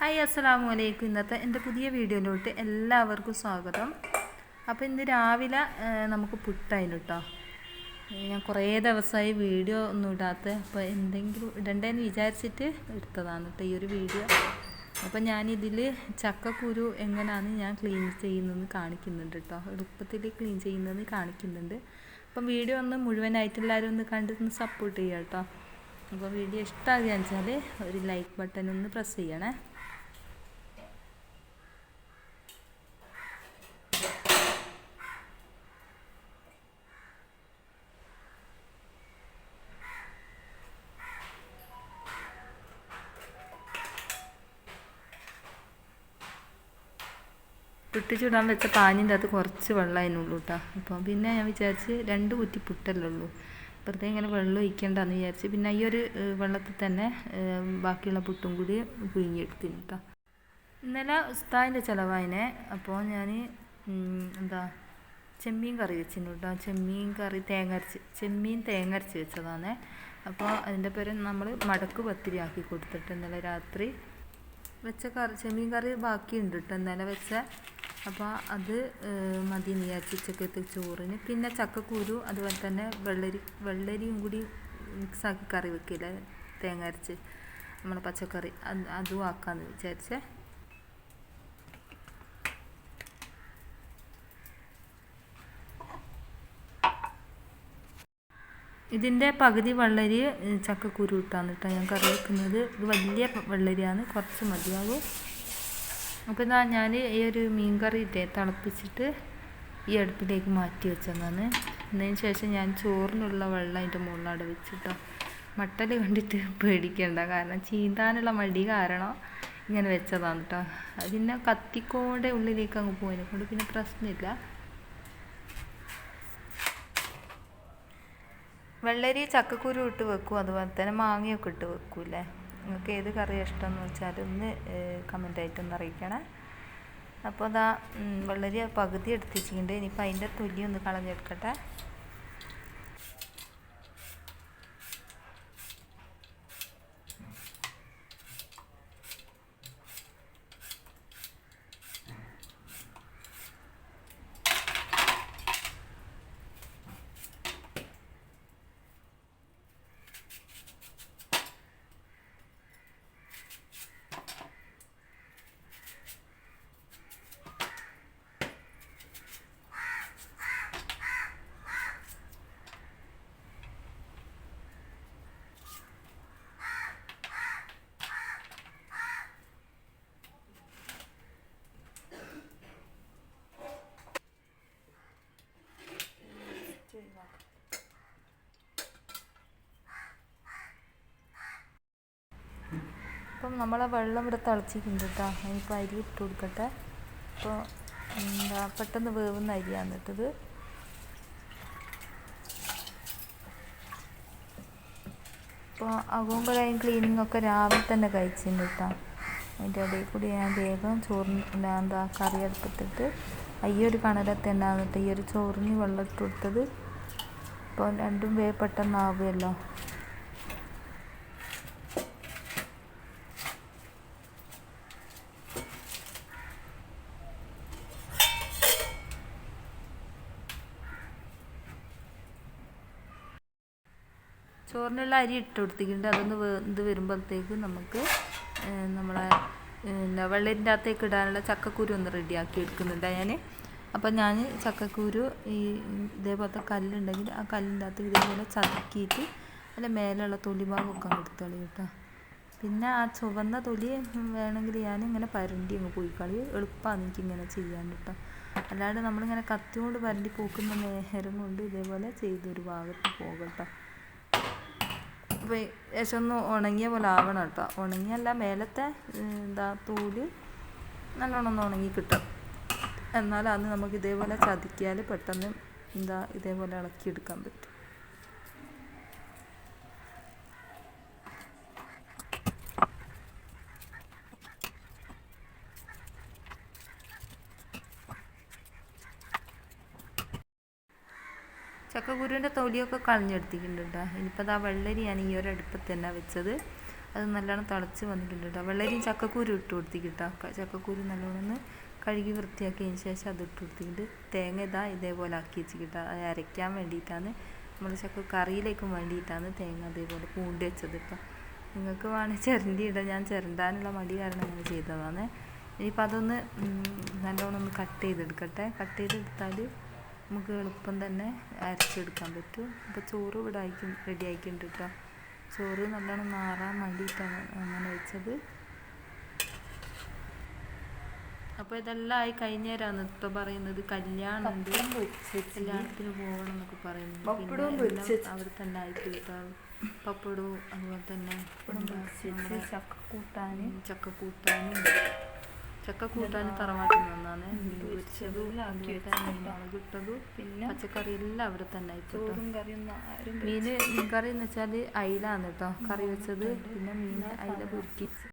Hi അസ്സലാമു അലൈക്കും ഇന്നത്തെ എന്റെ പുതിയ വീഡിയോയിലോട്ട് എല്ലാവർക്കും സ്വാഗതം. അപ്പോൾ ഇന്ന് രാവിലെ നമുക്ക് പുട്ടായിരുന്നു കേട്ടോ. ഞാൻ കുറേ ദിവസമായി വീഡിയോ ഒന്നും ഇടാത്ത അപ്പോൾ എന്തെങ്കിലും ഇടണ്ടേന്ന് വിചാരിച്ചിട്ട് എടുത്തതാണ് കേട്ടോ ഈ ഒരു വീഡിയോ. അപ്പോൾ ഞാനിതിൽ ചക്കക്കുരു എങ്ങനെയാണ് ഞാൻ ക്ലീൻ ചെയ്യുന്നതെന്ന് കാണിക്കുന്നുണ്ട് കേട്ടോ. എളുപ്പത്തിൽ ക്ലീൻ ചെയ്യുന്നതെന്ന് കാണിക്കുന്നുണ്ട്. അപ്പം വീഡിയോ ഒന്ന് മുഴുവനായിട്ട് എല്ലാവരും ഒന്ന് കണ്ടിരുന്ന് സപ്പോർട്ട് ചെയ്യുക കേട്ടോ. അപ്പോൾ വീഡിയോ ഇഷ്ടമാകുകയെന്ന് വെച്ചാൽ ഒരു ലൈക്ക് ബട്ടൺ ഒന്ന് പ്രസ് ചെയ്യണേ. പുട്ട് ചൂടാൻ വെച്ച പാനിന്റെ അകത്ത് കുറച്ച് വെള്ളം അതിനുള്ളൂ കേട്ടോ. അപ്പോൾ പിന്നെ ഞാൻ വിചാരിച്ച് രണ്ട് കുറ്റി പുട്ടല്ലേ ഉള്ളൂ. വെറുതെ ഇങ്ങനെ വെള്ളം ഒഴിക്കണ്ടെന്ന് വിചാരിച്ച് പിന്നെ ഈ ഒരു വെള്ളത്തിൽ തന്നെ ബാക്കിയുള്ള പുട്ടും കൂടി പുഴുങ്ങിയെടുത്തിന് കേട്ടോ. ഇന്നലെ ഉസ്താദിന്റെ ചിലവായിനെ അപ്പോൾ ഞാൻ എന്താ ചെമ്മീൻ കറി വെച്ചിരുന്നു കേട്ടോ. ചെമ്മീൻ കറി തേങ്ങ അരച്ച് ചെമ്മീൻ തേങ്ങ അരച്ച് വെച്ചതാണ്. അപ്പോൾ അതിന്റെ പേര് നമ്മൾ മടക്ക് പത്തിരി ആക്കി കൊടുത്തിട്ട് ഇന്നലെ രാത്രി വെച്ച കറി ചെമ്മീൻ കറി ബാക്കിയുണ്ട് കേട്ടോ. ഇന്നലെ വെച്ച അപ്പോൾ അത് മതി എന്ന് വിചാരിച്ച് ഉച്ചക്കത്തെ ചോറിന്. പിന്നെ ചക്കക്കുരു അതുപോലെ തന്നെ വെള്ളരി വെള്ളരിയും കൂടി മിക്സാക്കി കറി വെക്കില്ലേ തേങ്ങ അരച്ച്. നമ്മൾ പച്ചക്കറി അത് ആക്കാമെന്ന് വിചാരിച്ചേ. ഇതിന്റെ പകുതി വെള്ളരി ചക്ക ചക്കക്കുരു ഇട്ടാണ് കേട്ടോ ഞാൻ കറി വെക്കുന്നത്. ഇത് വലിയ വെള്ളരിയാണ് കുറച്ച് മതിയാകും അപ്പോൾ ഇതാ ഞാൻ ഈ ഒരു മീൻ കറി ഇട്ടേ തിളപ്പിച്ചിട്ട് ഈ അടുപ്പിലേക്ക് മാറ്റി വെച്ചതാണ്. അതിന് ശേഷം ഞാൻ ചോറിനുള്ള വെള്ളം അതിന്റെ മുകളിലവിടെ വെച്ചിട്ടോ. മട്ടൽ കണ്ടിട്ട് പേടിക്കണ്ട. കാരണം ചീന്താനുള്ള മടി കാരണം ഇങ്ങനെ വെച്ചതാണ് കേട്ടോ പിന്നെ കത്തിക്കോടെ ഉള്ളിലേക്ക് അങ്ങ് പോയതിനെ കൊണ്ട് പിന്നെ പ്രശ്നമില്ല. വെള്ളരി ചക്കക്കുരു ഇട്ട് വെക്കും. അതുപോലെ തന്നെ മാങ്ങയൊക്കെ ഇട്ട് വെക്കൂലേ നിങ്ങൾക്ക് ഏത് കറി ഇഷ്ടമെന്ന് വെച്ചാൽ ഒന്ന് കമന്റ് ആയിട്ടൊന്ന് അറിയിക്കണേ. അപ്പോൾ അതാ വെള്ളരി പകുതി എടുത്തിട്ടുണ്ട് ഇനിയിപ്പോൾ അതിന്റെ തൊലി ഒന്ന് കളഞ്ഞെടുക്കട്ടെ. അപ്പം നമ്മളെ വെള്ളം ഇവിടെ തിളച്ചിട്ടുണ്ട് കേട്ടോ. അതിനിപ്പോൾ അരി ഇട്ട് കൊടുക്കട്ടെ. അപ്പോൾ എന്താ പെട്ടെന്ന് വേവുന്ന അരിയാണ് ഇട്ടത് അപ്പോൾ അകുമ്പോഴായും ക്ലീനിങ് ഒക്കെ രാവിലെ തന്നെ കഴിച്ചിട്ടുണ്ട് കേട്ടോ. അതിന്റെ ഇടയിൽ കൂടി ഞാൻ വേഗം ചോറിന് എന്താ കറി എടുത്തിട്ട് ഈ ഒരു കണലത്ത് തന്നെയാണ് കേട്ടോ. ഈ ഒരു ചോറിന് വെള്ളം ഇട്ട് കൊടുത്തത്. അപ്പോൾ രണ്ടും വേ പെട്ടെന്നാവുമല്ലോ ചോറിനുള്ള അരി ഇട്ട് കൊടുത്തിട്ടുണ്ട്. അതൊന്ന് വെന്ത് വരുമ്പോഴത്തേക്ക് നമുക്ക് നമ്മളെ പിന്നെ വെള്ളരിന്റെ അകത്തേക്ക് ഇടാനുള്ള ചക്കക്കുരു ഒന്ന് റെഡിയാക്കി എടുക്കുന്നുണ്ട് ഞാൻ അപ്പം ഞാൻ ചക്കക്കുരു ഈ ഇതേപോലത്തെ കല്ലുണ്ടെങ്കിൽ ആ കല്ലിന്റെ അകത്ത് ഇതേപോലെ ചതുക്കിയിട്ട് അതിന്റെ മേലെയുള്ള തൊലി ഭാഗം ഒക്കെ എടുത്തോളി കേട്ടോ. പിന്നെ ആ ചുവന്ന തൊലി വേണമെങ്കിൽ ഞാൻ ഇങ്ങനെ പരണ്ടി അങ്ങ് പോയി കളി എളുപ്പമാണ് എനിക്കിങ്ങനെ ചെയ്യാൻ കേട്ടോ. അല്ലാണ്ട് നമ്മളിങ്ങനെ കത്തി കൊണ്ട് പരണ്ടി പോക്കുന്ന നേരം കൊണ്ട് ഇതേപോലെ ചെയ്തൊരു ഭാഗത്ത് പോകട്ടോ അപ്പോൾ ഏകദേശം ഒന്ന് ഉണങ്ങിയ പോലെ ആവണം കേട്ടോ. ഉണങ്ങിയല്ല മേലത്തെ എന്താ തൂൽ നല്ലോണം ഒന്ന് ഉണങ്ങി കിട്ടും. എന്നാൽ അന്ന് നമുക്ക് ഇതേപോലെ ചതിക്കിയാൽ പെട്ടെന്ന് എന്താ ഇതേപോലെ ഇളക്കിയെടുക്കാൻ പറ്റും. ചക്കക്കുരുവിന്റെ തൊലിയൊക്കെ കളഞ്ഞെടുത്തിട്ടുണ്ട് കേട്ടോ ഇനിയിപ്പോൾ ആ വെള്ളരി ഞാൻ ഈ ഒരു അടുപ്പത്ത് തന്നെ വെച്ചത്. അത് നല്ലോണം തിളച്ച് വന്നിട്ടുണ്ട് കേട്ടോ വെള്ളരിയും ചക്കക്കൂരും ഇട്ട് കൊടുത്തിക്കിട്ടോ. ചക്കക്കുരു നല്ലോണം കഴുകി വൃത്തിയാക്കിയതിന് ശേഷം അത് ഇട്ട് കൊടുത്തിട്ട് തേങ്ങ ഇതാ ഇതേപോലെ ആക്കി വെച്ചിട്ട് അത് അരയ്ക്കാൻ വേണ്ടിയിട്ടാണ്. നമ്മൾ ചക്ക കറിയിലേക്കും വേണ്ടിയിട്ടാണ് തേങ്ങ അതേപോലെ പൂണ്ടി വെച്ചത് ഇപ്പം. നിങ്ങൾക്ക് വേണമെങ്കിൽ ചിരണ്ടി ഇടാം. ഞാൻ ചിരണ്ടാനുള്ള മടി കാരണം അങ്ങനെ ചെയ്തതാണ്. ഇനിയിപ്പോൾ അതൊന്ന് നല്ലോണം ഒന്ന് കട്ട് ചെയ്തെടുക്കട്ടെ. കട്ട് ചെയ്തെടുത്താൽ നമുക്ക് എളുപ്പം തന്നെ അരച്ചെടുക്കാൻ പറ്റും. അപ്പോൾ ചോറ് ഇവിടെ ആയിക്കും റെഡി ആയിക്കുന്നുണ്ട് കേട്ടോ ചോറ് നല്ലോണം നാറാൻ വേണ്ടിയിട്ടാണ് അങ്ങനെ വെച്ചത്. അപ്പോൾ ഇതെല്ലാം ആയി കഴിഞ്ഞേരാന്ന് ഇപ്പോൾ പറയുന്നത്. കല്യാണം ഉണ്ട് കല്യാണത്തിന് പോകണം എന്നൊക്കെ പറയുന്നത്. അവർ പിന്നെ അവിടെ തന്നെ ആയിട്ട് പപ്പടവും അതുപോലെ തന്നെ ചക്ക കൂട്ടാനും ചക്ക കൂട്ടാനും തറവാട്ടിൽ നിന്നാണ്. മീൻ പൊരിച്ചതും പിന്നെ പച്ചക്കറി എല്ലാം അവിടെ തന്നെ ചോറും മീന് മീൻ കറി എന്ന് വെച്ചാൽ അയിലാണ് കേട്ടോ കറി വെച്ചത്. പിന്നെ മീൻ അയില പൊരിക്കി.